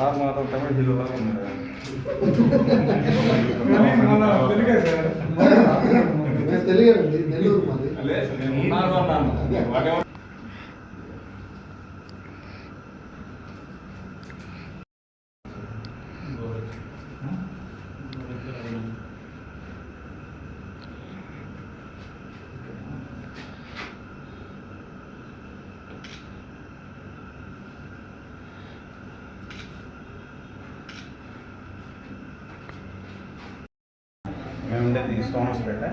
Sir మాత్రం తమిళ హీరోలా ఉన్నాడు తెలుగు నెల్లూరు మాది లేదు నేను ఉన్నాను అన్నాను వాటెవర్ మేము ఉండేది సోమస్పేట పేట.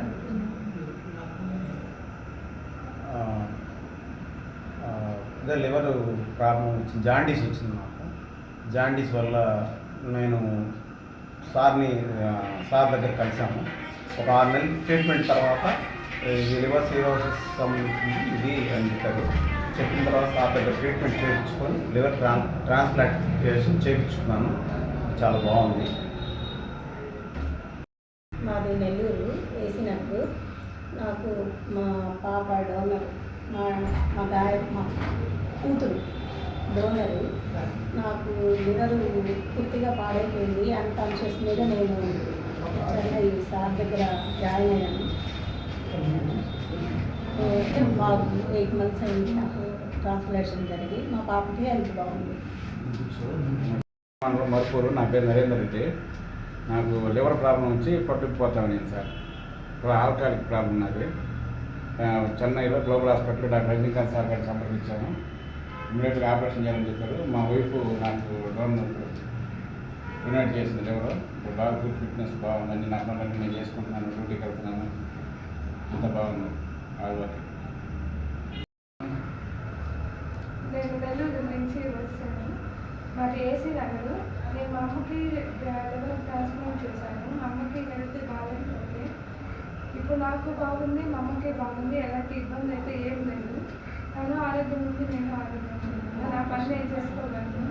అదే లివర్ ప్రాబ్లం వచ్చింది. జాండీస్ వచ్చింది నాకు జాండీస్ వల్ల నేను సార్ని సార్ దగ్గర కలిసాము ఒక ఆరు నెలల ట్రీట్మెంట్ తర్వాత ఈ లివర్ సిరోసిస్ సంబంధించింది ఇది అని చెప్పారు. చెప్పిన తర్వాత సార్ దగ్గర ట్రీట్మెంట్ చేయించుకొని లివర్ ట్రాన్ ట్రాన్స్ప్లాంటేషన్ చేయించుకున్నాను. చాలా బాగుంది. మాది నెల్లూరు వేసినప్పుడు నాకు మా పాప డోనర్ మా మా గాయ మా కూతురు డోనరు. నాకు లివర్ పూర్తిగా పాడైపోయింది. అన్కాన్షియస్ మీద నేను చెన్నై సార్ దగ్గర జాయిన్ అయ్యాను. అయితే మాకు ఎయిట్ మంత్స్ అయింది. నాకు ట్రాన్స్లేషన్ జరిగి మా పాపకి హెల్త్ బాగుంది. మరపూరు నా పేరు నరేందర్ రెడ్డి. నాకు లివర్ ప్రాబ్లం వచ్చి పట్టుకుపోతాను నేను సార్. ఇప్పుడు ఆల్కహాలిక్ ప్రాబ్లం నాది. చెన్నైలో global hospital doctor Rajinikanth sir గారిని సంప్రదించాను. ఇమీడియట్గా ఆపరేషన్ చేయాలని చెప్పారు. మా వైఫ్ నాకు డోన్ డొనేట్ చేసింది లివర్. ఇప్పుడు బాగా ఫుడ్ ఫిట్నెస్ బాగుందని నా పనులన్నీ నేను చేసుకుంటున్నాను. డ్యూటీకి వెళ్తున్నాను అంత బాగుంది. ఆల్ వర్క్ నేను నెల్లూరు నుంచి వచ్చాను. మాది ఏసీ నగరు. నేను మా అమ్మకి లివర్ ట్రాన్స్ప్లాంట్ చేశాను. మా అమ్మకి హెల్త్ బాగాలేకపోతే ఇప్పుడు నాకు బాగుంది మా అమ్మకి బాగుంది ఎలాంటి ఇబ్బంది అయితే ఏం లేదు. తను ఆరోగ్యం ఉంది నేను ఆరోగ్యం నా పని నేను చేసుకోగలను.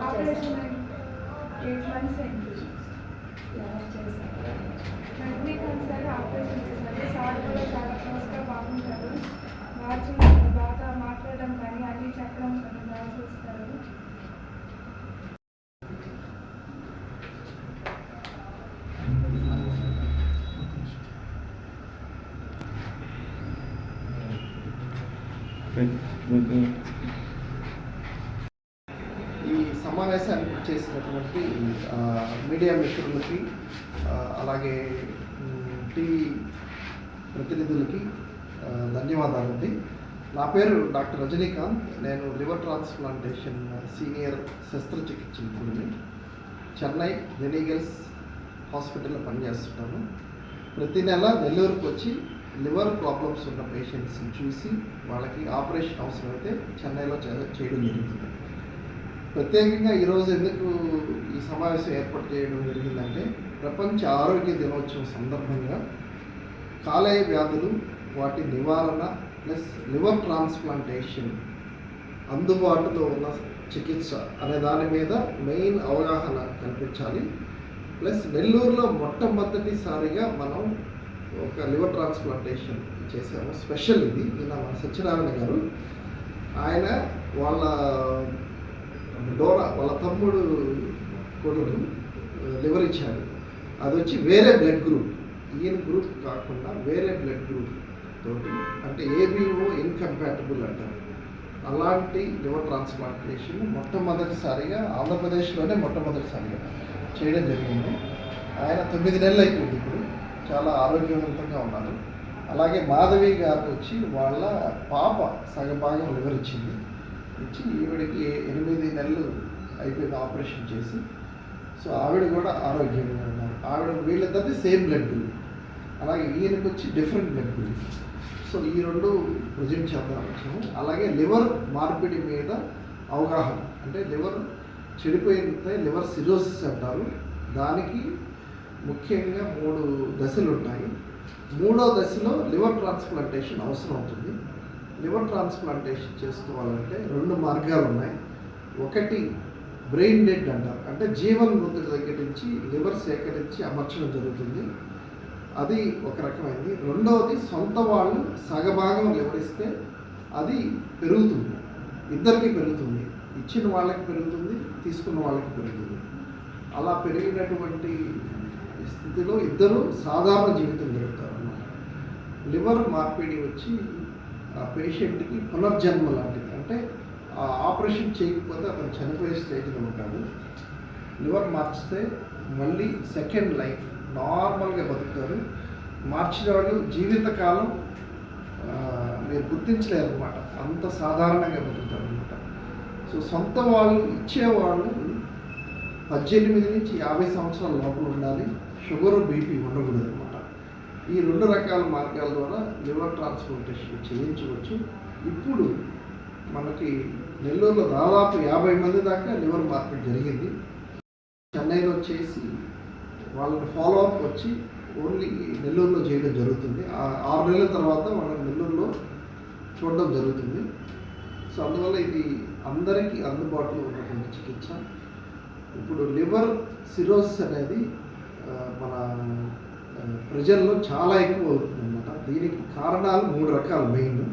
ఆపరేషన్? ఎయిట్ మంత్స్ అయింది ఎవరు చేశారు? రజనీకాంత్ సార్ ఆపరేషన్ చేశారు సార్ కూడా చాలా క్లోజ్గా బాగుంటారు బాగా చూస్తారు బాగా మాట్లాడడం కానీ అన్నీ చెప్పడం కానీ బాగా చూస్తారు మీకు ఈ సమావేశాన్ని చేసినటువంటి మీడియా మిత్రులకి అలాగే టీవీ ప్రతినిధులకి ధన్యవాదాలు ధన్యవాదాలండి. నా పేరు డాక్టర్ రజనీకాంత్. నేను లివర్ ట్రాన్స్ప్లాంటేషన్ సీనియర్ శస్త్రచికిత్స నిపుణుని చెన్నై వెనిగల్స్ హాస్పిటల్లో పనిచేస్తున్నాను. ప్రతి నెల నెల్లూరుకు వచ్చి లివర్ ప్రాబ్లమ్స్ ఉన్న పేషెంట్స్ని చూసి వాళ్ళకి ఆపరేషన్ అవసరమైతే చెన్నైలో చే- చేయడం జరుగుతుంది. ప్రత్యేకంగా ఈరోజు ఎందుకు ఈ సమావేశం ఏర్పాటు చేయడం జరిగిందంటే ప్రపంచ ఆరోగ్య దినోత్సవం సందర్భంగా కాలేయ వ్యాధులు వాటి నివారణ ప్లస్ లివర్ ట్రాన్స్ప్లాంటేషన్ అందుబాటులో ఉన్న చికిత్స అనే దాని మీద మెయిన్ అవగాహన కల్పించాలి. ప్లస్ నెల్లూరులో మొట్టమొదటిసారిగా మనం ఒక లివర్ ట్రాన్స్ప్లాంటేషన్ చేశాము స్పెషల్ ఇది. నిన్న మన సత్యనారాయణ గారు ఆయన వాళ్ళ డోరా వాళ్ళ తమ్ముడు కొడుకు లివర్ ఇచ్చాడు అది వచ్చి వేరే బ్లడ్ గ్రూప్. ఈయన గ్రూప్ కాకుండా వేరే బ్లడ్ గ్రూప్ తోటి అంటే ఏబిఓ ఇన్కంపాటబుల్ అంటారు. అలాంటి లివర్ ట్రాన్స్ప్లాంటేషన్ మొట్టమొదటిసారిగా ఆంధ్రప్రదేశ్లోనే మొట్టమొదటిసారిగా చేయడం జరిగింది. ఆయన తొమ్మిది నెలలు అయిపోయింది చాలా ఆరోగ్యవంతంగా ఉన్నారు. అలాగే మాధవి గారు వచ్చి వాళ్ళ పాప సగభాగం లివర్ ఇచ్చింది. ఇచ్చి ఈవిడికి ఎనిమిది నెలలు అయిపోయింది ఆపరేషన్ చేసి. సో ఆవిడ కూడా ఆరోగ్యంగా ఉన్నారు. ఆవిడ వీళ్ళిద్దరిది సేమ్ బ్లడ్ గ్రూప్. అలాగే ఈయనకి వచ్చి డిఫరెంట్ బ్లడ్ గ్రూప్. సో ఈ రెండు ప్రజెంట్ చేద్దాం వచ్చాము. అలాగే లివర్ మార్పిడి మీద అవగాహన. అంటే లివర్ చెడిపోయితే లివర్ సిరోసిస్ అంటారు. దానికి ముఖ్యంగా మూడు దశలు ఉంటాయి. మూడో దశలో లివర్ ట్రాన్స్ప్లాంటేషన్ అవసరం అవుతుంది. లివర్ ట్రాన్స్ప్లాంటేషన్ చేసుకోవాలంటే రెండు మార్గాలు ఉన్నాయి. ఒకటి బ్రెయిన్ డెడ్ అంటారు అంటే జీవన్ మృతుడి దగ్గర నుంచి లివర్ సేకరించి అమర్చడం జరుగుతుంది. అది ఒక రకమైనది రెండవది సొంత వాళ్ళు సగభాగం లివర్ ఇస్తే అది పెరుగుతుంది. ఇద్దరికి పెరుగుతుంది. ఇచ్చిన వాళ్ళకి పెరుగుతుంది తీసుకున్న వాళ్ళకి పెరుగుతుంది. అలా పెరిగినటువంటి స్థితిలో ఇద్దరు సాధారణ జీవితం గడుపుతారు అన్నమాట లివర్ మార్పిడి వచ్చి ఆ పేషెంట్కి పునర్జన్మ లాంటిది. అంటే ఆ ఆపరేషన్ చేయకపోతే అతను చనిపోయే స్టేజ్లో ఉంటాడు. లివర్ మార్చితే మళ్ళీ సెకండ్ లైఫ్ నార్మల్గా బతుకుతారు. మార్చిన వాళ్ళు జీవితకాలం మీరు గుర్తించలేరు అనమాట అంత సాధారణంగా బతుకుతారు అనమాట సో సొంత వాళ్ళు ఇచ్చేవాళ్ళు పద్దెనిమిది నుంచి యాభై సంవత్సరాల లోపల ఉండాలి. షుగర్ బీపీ ఉండకూడదు అనమాట ఈ రెండు రకాల మార్గాల ద్వారా లివర్ ట్రాన్స్ప్లాంటేషన్ చేయించవచ్చు. ఇప్పుడు మనకి నెల్లూరులో దాదాపు యాభై మంది దాకా లివర్ మార్కెట్ జరిగింది. చెన్నైలో చేసి వాళ్ళని ఫాలో అప్ వచ్చి ఓన్లీ నెల్లూరులో చేయడం జరుగుతుంది. ఆ- ఆరు నెలల తర్వాత వాళ్ళని నెల్లూరులో చూడడం జరుగుతుంది. సో అందువల్ల ఇది అందరికీ అందుబాటులో ఉన్నటువంటి చికిత్స. ఇప్పుడు లివర్ సిరోసిస్ అనేది మన ప్రజల్లో చాలా ఎక్కువ అవుతుంది అనమాట దీనికి కారణాలు మూడు రకాలు. మెయిన్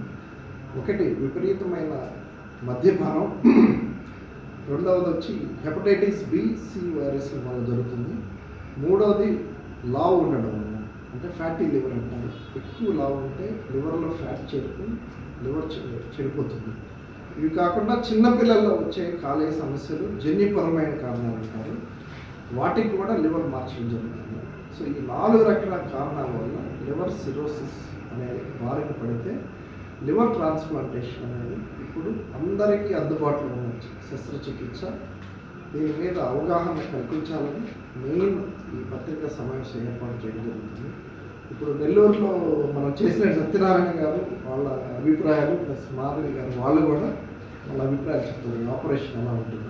ఒకటి విపరీతమైన మద్యపానం. రెండవది వచ్చి హెపటైటిస్ బి సి వైరస్ వల్ల జరుగుతుంది. మూడవది లావ్ ఉండడం. వల్ల అంటే ఫ్యాటీ లివర్ అంటారు. ఎక్కువ లావ్ ఉంటే లివర్లో ఫ్యాట్ చేరుకు లివర్ చె- చెడిపోతుంది. ఇవి కాకుండా చిన్నపిల్లల్లో వచ్చే కాలేయ సమస్యలు జన్యుపరమైన కారణాలు అంటారు. వాటికి కూడా లివర్ మార్చడం జరుగుతుంది. సో ఈ నాలుగు రకాల కారణాల వల్ల లివర్ సిరోసిస్ అనే బారిన పడితే లివర్ ట్రాన్స్ప్లాంటేషన్ అనేది ఇప్పుడు అందరికీ అందుబాటులో ఉన్న శస్త్రచికిత్స దీని మీద అవగాహన కల్పించాలని మెయిన్ ఈ పత్రికా సమావేశం ఏర్పాటు చేయడం జరుగుతుంది. ఇప్పుడు నెల్లూరులో మనం చేసిన సత్యనారాయణ గారు వాళ్ళ అభిప్రాయాలు ప్లస్ మాధవి గారు వాళ్ళు కూడా వాళ్ళ అభిప్రాయాలు చెప్తారు ఆపరేషన్ ఎలా ఉంటుంది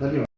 ధన్యవాదాలు.